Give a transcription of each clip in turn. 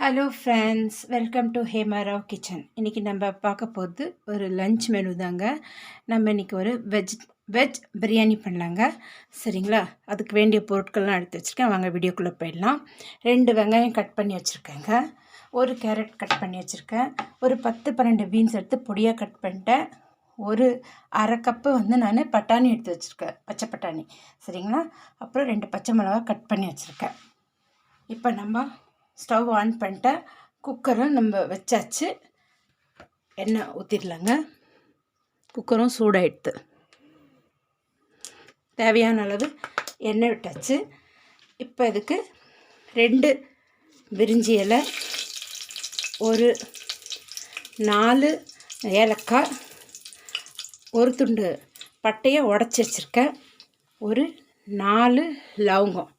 Hello friends welcome to Hema Rao kitchen இன்றைக்கி நம்ம பார்க்க போகிறது ஒரு லஞ்ச் மெனு தாங்க. நம்ம இன்றைக்கி ஒரு வெஜ் வெஜ் பிரியாணி பண்ணலாங்க. சரிங்களா? அதுக்கு வேண்டிய பொருட்கள்லாம் எடுத்து வச்சுருக்கேன். வாங்க வீடியோக்குள்ளே போயிடலாம். ரெண்டு வெங்காயம் கட் பண்ணி வச்சுருக்கேங்க. ஒரு கேரட் கட் பண்ணி வச்சுருக்கேன். ஒரு பத்து பன்னெண்டு பீன்ஸ் எடுத்து பொடியாக கட் பண்ணிட்டேன். ஒரு அரை கப்பு வந்து நான் பட்டாணி எடுத்து வச்சுருக்கேன். பச்சை பட்டாணி. சரிங்களா? அப்புறம் ரெண்டு பச்சை மிளகா கட் பண்ணி வச்சுருக்கேன். இப்போ நம்ம ஸ்டவ் ஆன் பண்ணிட்டேன் குக்கரை நம்ம வச்சாச்சு. எண்ணெய் ஊற்றிடலாங்க குக்கரும் சூடாயிடுது தேவையான அளவு எண்ணெய் விட்டாச்சு. இப்போ இதுக்கு ரெண்டு விரிஞ்சி இலை ஒரு நாலு ஏலக்காய் ஒரு துண்டு பட்டையை உடச்சி வச்சுருக்கேன். ஒரு நாலு லவங்கம்.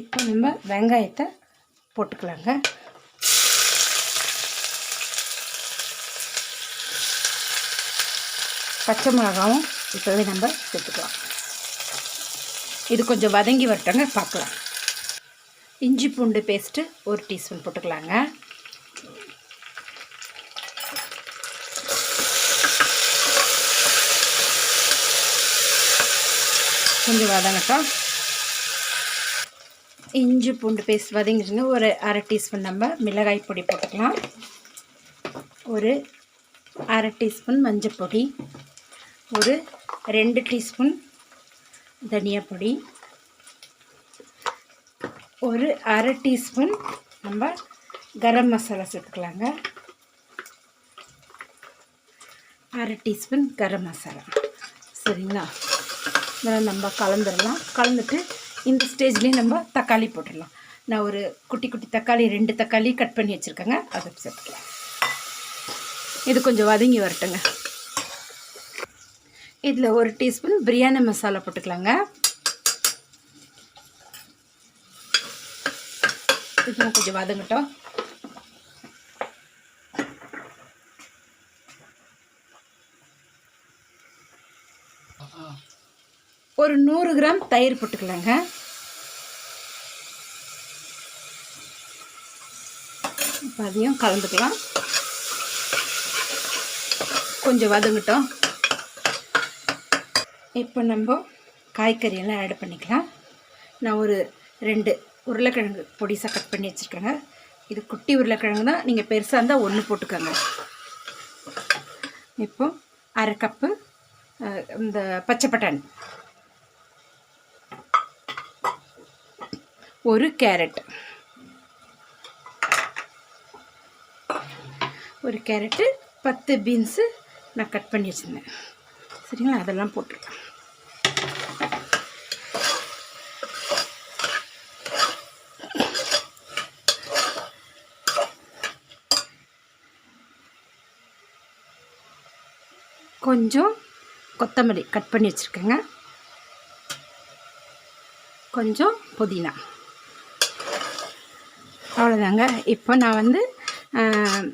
இப்போ நம்ம வெங்காயத்தை போட்டுக்கலாங்க. பச்சை மிளகாவும் இப்போவே நம்ம சேர்த்துக்கலாம். இது கொஞ்சம் வதங்கி வரட்டங்க பார்க்கலாம். இஞ்சி பூண்டு பேஸ்ட்டு ஒரு டீஸ்பூன் போட்டுக்கலாங்க. கொஞ்சம் வதங்கட்டும். இஞ்சி பூண்டு பேஸ்ட் வதங்கிடுங்க ஒரு அரை டீஸ்பூன் நம்ம மிளகாய் பொடி போட்டுக்கலாம். ஒரு அரை டீஸ்பூன் மஞ்சள் பொடி. ஒரு ரெண்டு டீஸ்பூன் தனியா பொடி. ஒரு அரை டீஸ்பூன் நம்ம கரம் மசாலா சேர்த்துக்கலாங்க. அரை டீஸ்பூன் கரம் மசாலா. சரிங்களா? இதெல்லாம் நம்ம கலந்துடலாம். கலந்துட்டு இந்த ஸ்டேஜ்லேயும் நம்ம தக்காளி போட்டுடலாம். நான் ஒரு குட்டி குட்டி தக்காளி ரெண்டு தக்காளி கட் பண்ணி வச்சுருக்கேங்க. அதை சேர்த்துக்கலாம். இது கொஞ்சம் வதங்கி வரட்டுங்க. இதில் ஒரு டீஸ்பூன் பிரியாணி மசாலா போட்டுக்கலாங்க. இதுவும் கொஞ்சம் வதங்கட்டும். ஒரு நூறு கிராம் தயிர் போட்டுக்கலாங்க. இப்போ அதையும் கலந்துக்கலாம். கொஞ்சம் வதங்கட்டும். இப்போ நம்ம காய்கறியெல்லாம் ஆட் பண்ணிக்கலாம். நான் ஒரு ரெண்டு உருளைக்கிழங்கு பொடிசாக கட் பண்ணி வச்சுருக்கேங்க. இது குட்டி உருளைக்கிழங்கு தான் நீங்கள் பெருசாக இருந்தால் ஒன்று போட்டுக்கோங்க. இப்போ அரை கப்பு இந்த பச்சை பட்டாணி. ஒரு கேரட். ஒரு கேரட்டு பத்து பீன்ஸு நான் கட் பண்ணி வச்சுருந்தேன். சரிங்களா? அதெல்லாம் போட்டிருக்கேன். கொஞ்சம் கொத்தமல்லி கட் பண்ணி வச்சுருக்கேங்க. கொஞ்சம் புதினா. அவ்வளோதாங்க இப்போ நான் வந்து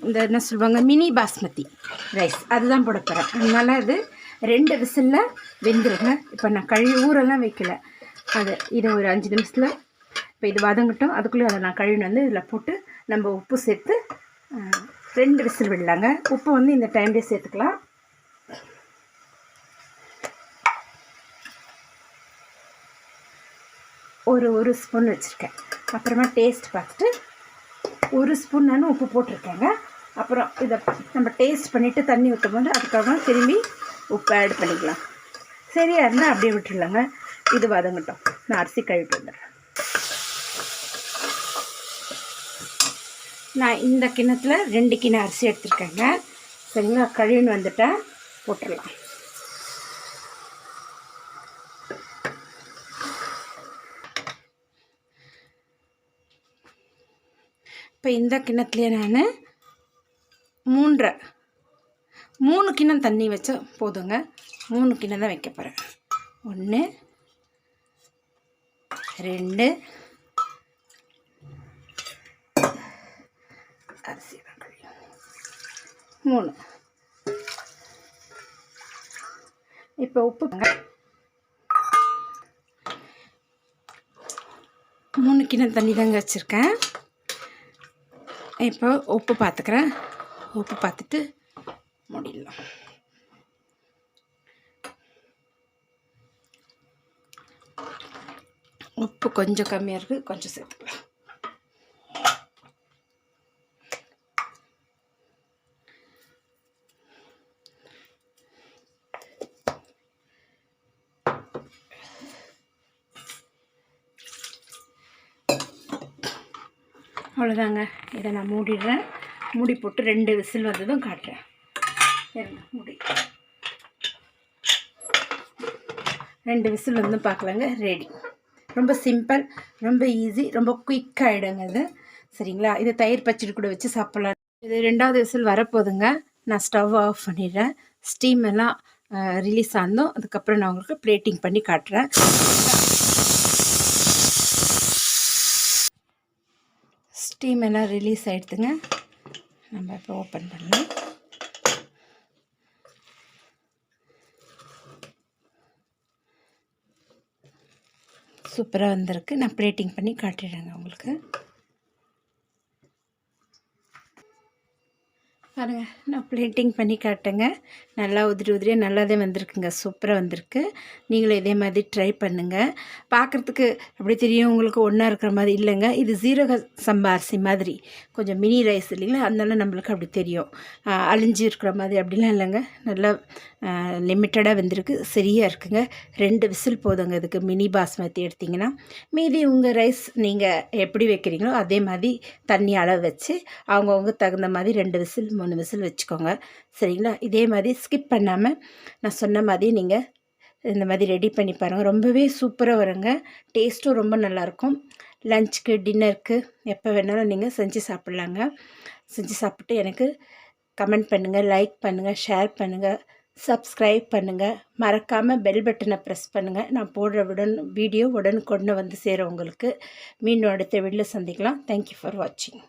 இந்த என்ன சொல்லுவாங்க மினி பாஸ்மதி ரைஸ். அதுதான் போட போகிறேன் அதனால் அது ரெண்டு விசிலில் வெந்துருங்க. இப்போ நான் கழுவி ஊரெல்லாம் வைக்கல. அது இதை ஒரு அஞ்சு நிமிஷத்தில் இப்போ இது வதங்கட்டும். அதுக்குள்ளே அதை நான் கழுவின்னு வந்து இதில் போட்டு நம்ம உப்பு சேர்த்து ரெண்டு விசில் விடலாங்க. உப்பு வந்து இந்த டைம்லேயே சேர்த்துக்கலாம். ஒரு ஒரு ஸ்பூன் வச்சுருக்கேன். அப்புறமா டேஸ்ட் பார்த்துட்டு ஒரு ஸ்பூன் நான் உப்பு போட்டிருக்கேங்க. அப்புறம் இதை நம்ம டேஸ்ட் பண்ணிவிட்டு தண்ணி ஊற்றும் போது அதுக்காக திரும்பி உப்பு ஆட் பண்ணிக்கலாம். சரியாக இருந்தால் அப்படியே விட்டுடலாங்க இது வதங்கட்டும். நான் அரிசி கழுவிட்டு வந்துடுறேன். நான் இந்த கிணத்தில் ரெண்டு கிண அரிசி எடுத்துருக்கேங்க. சரிங்களா? கழுவின்னு வந்துட்டேன். போட்டுடலாம். இப்போ இந்த கிண்ணத்துலேயே நான் மூன்றரை மூணு கிண்ணம் தண்ணி வச்சா போதுங்க. மூணு கிண்ணம் தான் வைக்க போகிறேன் ஒன்று ரெண்டு அரிசி மூணு. இப்போ உப்பு மூணு கிணம் தண்ணி தாங்க வச்சுருக்கேன். இப்போ உப்பு பார்த்துக்கிறேன் உப்பு பார்த்துட்டு முடியலாம் உப்பு கொஞ்சம் கம்மியாக இருக்குது கொஞ்சம் சேர்த்து அவ்வளோதாங்க. இதை நான் மூடிடுறேன். மூடி போட்டு ரெண்டு விசில் வந்ததும் காட்டுறேன். இருங்க மூடி. ரெண்டு விசில் வந்து பார்க்கலாங்க. ரெடி ரொம்ப சிம்பிள் ரொம்ப ஈஸி ரொம்ப குயிக்காகிடுங்க இது. சரிங்களா? இது தயிர் பச்சடி கூட வச்சு சாப்பிட்லாம். இது ரெண்டாவது விசில் வரப்போகுதுங்க. நான் ஸ்டவ் ஆஃப் பண்ணிடுறேன். ஸ்டீம் எல்லாம் ரிலீஸ் ஆனதும் அதுக்கப்புறம் நான் உங்களுக்கு பிளேட்டிங் பண்ணி காட்டுறேன். ஸ்டீம் எல்லாம் ரிலீஸ் ஆகிடுதுங்க நம்ம இப்போ ஓப்பன் பண்ணலாம். சூப்பராக வந்திருக்கு. நான் பிளேட்டிங் பண்ணி காட்டிடுறேங்க உங்களுக்கு. பாருங்கள் நான் பிளேட்டிங் பண்ணி காட்டுங்க நல்லா உதிரி உதிரியாக நல்லாதே வந்திருக்குங்க. சூப்பராக வந்திருக்கு. நீங்களும் இதே மாதிரி ட்ரை பண்ணுங்கள் பார்க்குறதுக்கு அப்படி தெரியும் உங்களுக்கு ஒன்றா இருக்கிற மாதிரி இல்லைங்க. இது ஜீரக சம்பாரிசி மாதிரி. கொஞ்சம் மினி ரைஸ் இல்லைங்களா? அதனால நம்மளுக்கு அப்படி தெரியும். அழிஞ்சு இருக்கிற மாதிரி அப்படிலாம் இல்லைங்க. நல்லா லிமிட்டடாக வந்திருக்கு. சரியாக இருக்குங்க. ரெண்டு விசில் போதுங்க. இதுக்கு மினி பாஸ்மதி எடுத்திங்கன்னா மீதி உங்கள் ரைஸ் நீங்கள் எப்படி வைக்கிறீங்களோ அதே மாதிரி தண்ணி அளவு வச்சு அவங்கவுங்க தகுந்த மாதிரி ரெண்டு விசில் மூணு விசில் வச்சுக்கோங்க. சரிங்களா? இதே மாதிரி ஸ்கிப் பண்ணாமல் நான் சொன்ன மாதிரி நீங்கள் இந்த மாதிரி ரெடி பண்ணி பாருங்கள் ரொம்பவே சூப்பராக வருங்க. டேஸ்ட்டும் ரொம்ப நல்லாயிருக்கும். லஞ்சுக்கு டின்னருக்கு எப்போ வேணாலும் நீங்கள் செஞ்சு சாப்பிட்லாங்க. செஞ்சு சாப்பிட்டு எனக்கு கமெண்ட் பண்ணுங்கள் லைக் பண்ணுங்கள் ஷேர் பண்ணுங்கள் சப்ஸ்கிரைப் பண்ணுங்கள் மறக்காமல் பெல் பட்டனை ப்ரெஸ் பண்ணுங்கள் நான் போடுற உடன் வீடியோ உடனுக்குடனே வந்து சேரும் உங்களுக்கு. மீண்டும் அடுத்த வீடியோ சந்திக்கலாம். தேங்க்யூ ஃபார் வாட்சிங்